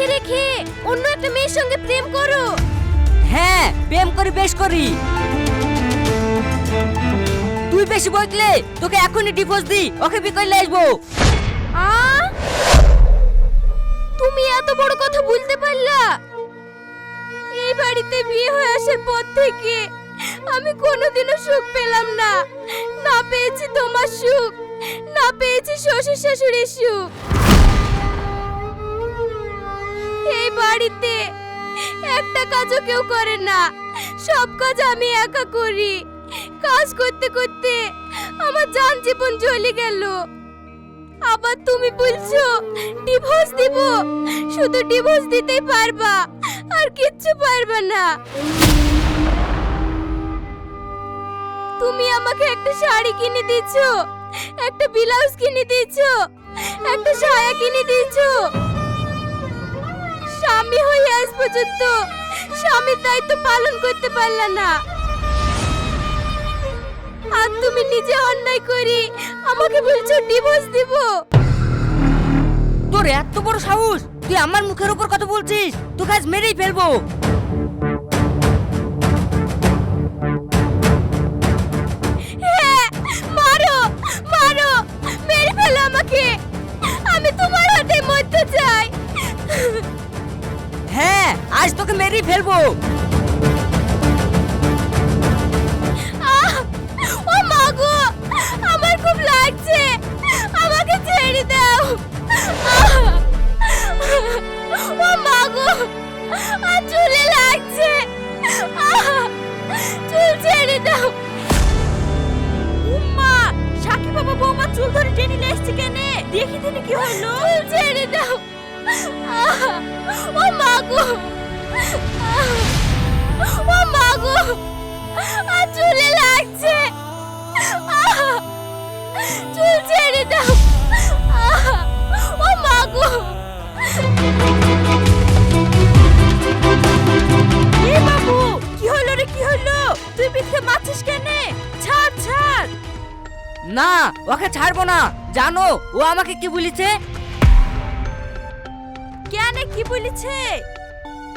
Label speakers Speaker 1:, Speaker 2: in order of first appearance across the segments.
Speaker 1: আমাকে রেখে অন্য একটা মেয়ের সঙ্গে প্রেম করো।
Speaker 2: হ্যাঁ প্রেম করি বেশ করি। তুই বেশি বইলে তোকে এখনই ডিভোর্স দি ওকে বিকলে আসব।
Speaker 1: আ? তুমি এত বড় কথা বলতে পারলা? এই বাড়িতে বিয়ে হয়ে আসার পর থেকে আমি কোনোদিনও সুখ পেলাম না। না পেয়েছি তোমার সুখ না পেয়েছি শ্বশুর শাশুড়ির সুখ। বাড়িতে। একটা কাজও কেউ করে না। সব কাজ আমি একা করি। কাজ করতে করতে আমার জান জীবন জ্বলে গেল। আবার তুমি বলছো, ডিভোর্স দিব? শুধু ডিভোর্স দিতেই পারবা? আর কিচ্ছু পারবা না। তুমি আমাকে একটা শাড়ি কিনে দিয়েছ, একটা ব্লাউজ কিনে দিয়েছ, একটা সায়া কিনে দিয়েছ। স্বামী হয়ে আজ পর্যন্ত স্বামীর দায়িত্ব পালন করতে পারলে না। আর তুমি নিজে অন্যায় করি আমাকে বলছো ডিভোর্স দিব।
Speaker 2: তোর এত বড় সাহস, তুই আমার মুখের উপর কথা বলছিস, তোকে আজ মেরেই ফেলব। মেরেই ফেলব!
Speaker 1: ও মা গো, আমার খুব লাগছে। আমাকে ছেড়ে দাও। ও মা গো, আর চুলে এ বাবু কি হলো রে কি হলো? তুই পিঠে মারছিস কেনে? ছাড় ছাড়।
Speaker 2: না ওকে ছাড়বো না। জানো ও আমাকে কি বলেছে?
Speaker 1: কেন কি বলেছে?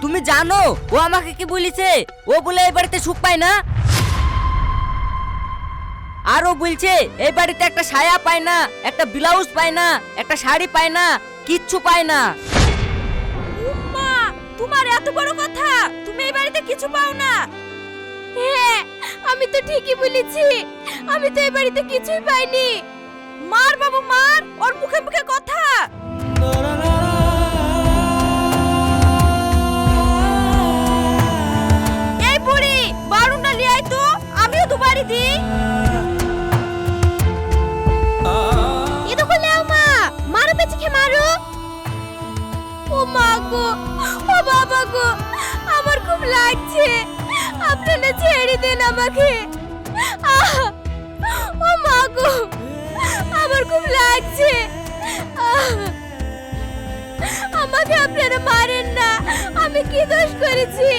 Speaker 2: তুমি জানো ও আমাকে কি বলেছে? ও বলে এই বাড়িতে সুখ পায় না। আর ও বলছে এই বাড়িতে একটা সায়া পায় না একটা ব্লাউজ পায় না একটা শাড়ি পায় না কিচ্ছু পায় না।
Speaker 1: তোমার এত বড় কথা! তুমি এই বাড়িতে কিছু পাও না! হ্যাঁ আমি তো ঠিকই বলেছি। আমি তো এই বাড়িতে কিছুই পাইনি। মার বাবু মার! ওর মুখে মুখে কথা! এই বুড়ি বারুনটা লিয়ে আয় তো আমিও তো বাড়ি দিই। মা গো, ও বাবা গো, আমার খুব লাগছে আপনারা ছেড়ে দেন আমাকে আহ! ও মা গো, আমার খুব লাগছে আহ! আমাকে আপনারা মারেন না, আমি কি দোষ করেছি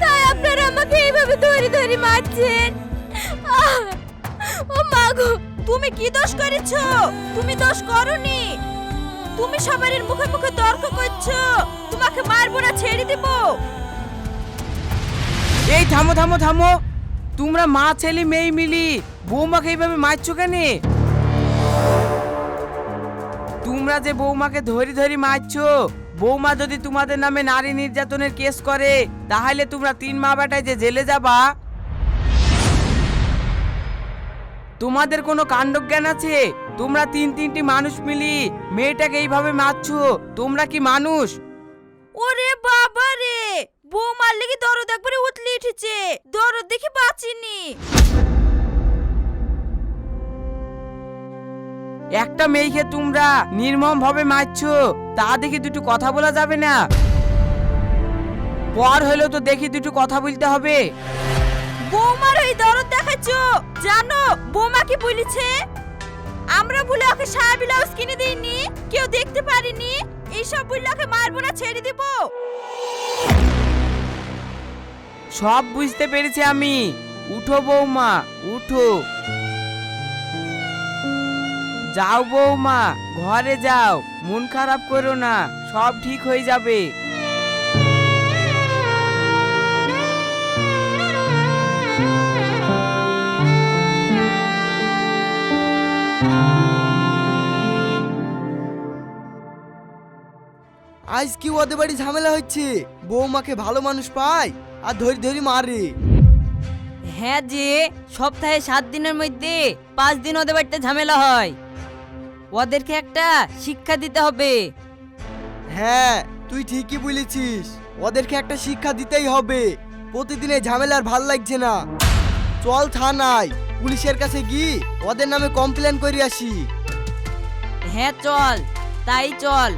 Speaker 1: তাই আপনারা আমাকে এইভাবে ধরে ধরে মারছেন আহ! ও মা গো, তুমি কি দোষ করেছ তুমি দোষ করনি তুমি সবারই মুখে মুখে তর্ক করছ। তোমাকে মারবো না, ছেড়ে দেব।
Speaker 3: এই থামো থামো থামো। তোমরা মা, ছেলে, মেয়ে মিলি, বৌমাকে এইভাবে মারছো কেন? তোমরা যে বৌমাকে ধরি ধরি মারছো, বৌমা যদি তোমাদের নামে নারী নির্যাতনের কেস করে, তাহলে তোমরা তিন মা বেটায় যে জেলে যাবা। তোমাদের কোনো কাণ্ডজ্ঞান আছে? তোমরা তিন তিনটি মানুষ মিলি মেয়েটাকে এইভাবে মারছো তোমরা কি মানুষ?
Speaker 1: ওরে বাবা রে! বউ মারলে কি দরদ একবারে উতলে উঠেছে? দরদ দেখি বাঁচিনি।
Speaker 3: একটা মেয়েকে তোমরা নির্মম ভাবে মারছো তা দেখি দুটো কথা বলা যাবে না? পর হলেও তো দেখি দুটো কথা বলতে হবে।
Speaker 1: বৌমার ওই দরদ দেখাচ্ছো? জানো, বৌমা কি বলেছে? আমরা বলে ওকে সারা ব্লাউজ কিনে দিইনি, কেউ দেখতে পারিনি। এইসব বললে ওকে মারবো না, ছেড়ে দিব।
Speaker 3: সব বুঝতে পেরেছি আমি। উঠো বৌমা, উঠো। যাও বৌমা, ঘরে যাও। মন খারাপ করো না, সব ঠিক হয়ে যাবে।
Speaker 4: আজ কি ওদের বাড়ি ঝামেলা হচ্ছে? বৌমাকে ভালো মানুষ পায়? আর ধরি ধরি মারে।
Speaker 2: হ্যাঁ যে সপ্তাহে সাত দিনের মধ্যে পাঁচ দিন ওদের বাড়িতে ঝামেলা হয়। ওদেরকে একটা শিক্ষা দিতে হবে।
Speaker 4: হ্যাঁ তুই ঠিকই বলেছিস। ওদেরকে একটা শিক্ষা দিতেই হবে। প্রতিদিনে ঝামেলার ভালো লাগছে না। চল থানায় পুলিশের কাছে গিয়ে ওদের নামে কমপ্লেন করে আসি।
Speaker 2: হ্যাঁ চল। তাই চল।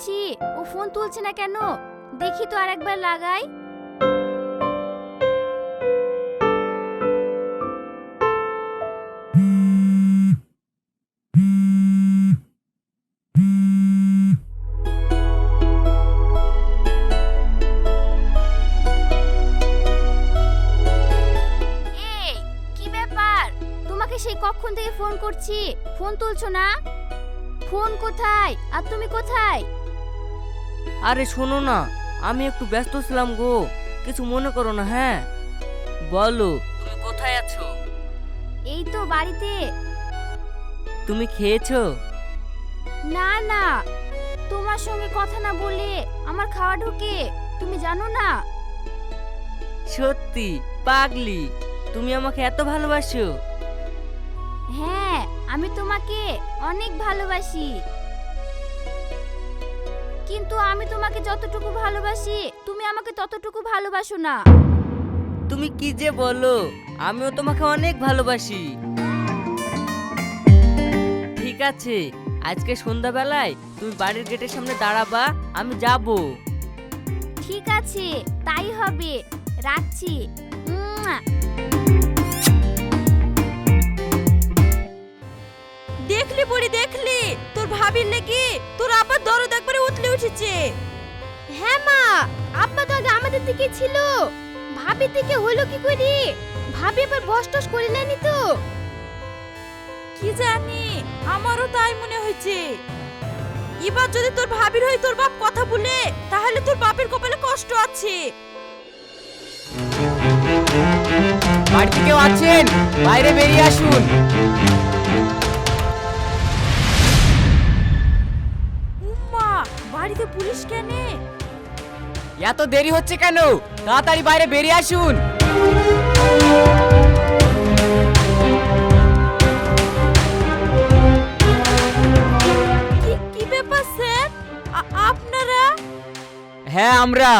Speaker 1: করছি ও ফোন তুলছে না কেন? দেখি তো আরেকবার লাগাই। সেই থেকে ফোন করছি? ফোন তুলছো না? ফোন কোথায়? আর তুমি কোথায়?
Speaker 2: আরে শোনো না আমি একটু ব্যস্ত ছিলাম গো কিছু মনে করো না হ্যাঁ? বলো। তুমি কোথায় আছো?
Speaker 1: এই তো বাড়িতে।
Speaker 2: তুমি খেয়েছো?
Speaker 1: না না তোমার সঙ্গে কথা না বলে আমার খাওয়া ঢোকে তুমি জানো না?
Speaker 2: সত্যি পাগলি তুমি আমাকে এত ভালোবাসো।
Speaker 1: হ্যাঁ আমি তোমাকে অনেক ভালোবাসি। কিন্তু আমি তোমাকে যতটুকু ভালোবাসি তুমি আমাকে ততটুকু ভালোবাসো না।
Speaker 2: তুমি কি যে বলো আমিও তোমাকে অনেক ভালোবাসি। ঠিক আছে আজকে সন্ধ্যাবেলায় তুমি বাড়ির গেটের সামনে দাঁড়াবা আমি যাব।
Speaker 1: ঠিক আছে তাই হবে রাখছি। উম্মুয়া।
Speaker 5: দেখলি পরি দেখলি? তোর ভাবির নাকি তোর আবার দরদ একবারে উতলে উঠেছে।
Speaker 1: হ্যাঁ মা আব্বা তো আগে আমাদের দিকে ছিল। ভাবি থেকে হলো কি করি? ভাবি এবার বস টস করে নেয়নি তো।
Speaker 5: কি জানি আমারও তাই মনে হয়েছে। এবার যদি তোর ভাবির হয়ে তোর বাপ কথা বলে তাহলে তোর বাপের কপালে কষ্ট আছে।
Speaker 3: বাড়িতে কেউ আছেন? বাইরে বেরিয়ে আসুন।
Speaker 5: বাড়িতে পুলিশ কেন?
Speaker 3: এত দেরি হচ্ছে কেন? তাড়াতাড়ি বাইরে বেরিয়ে আসুন।
Speaker 5: কি কি ব্যাপার স্যার? আপনারা?
Speaker 3: হ্যাঁ আমরা।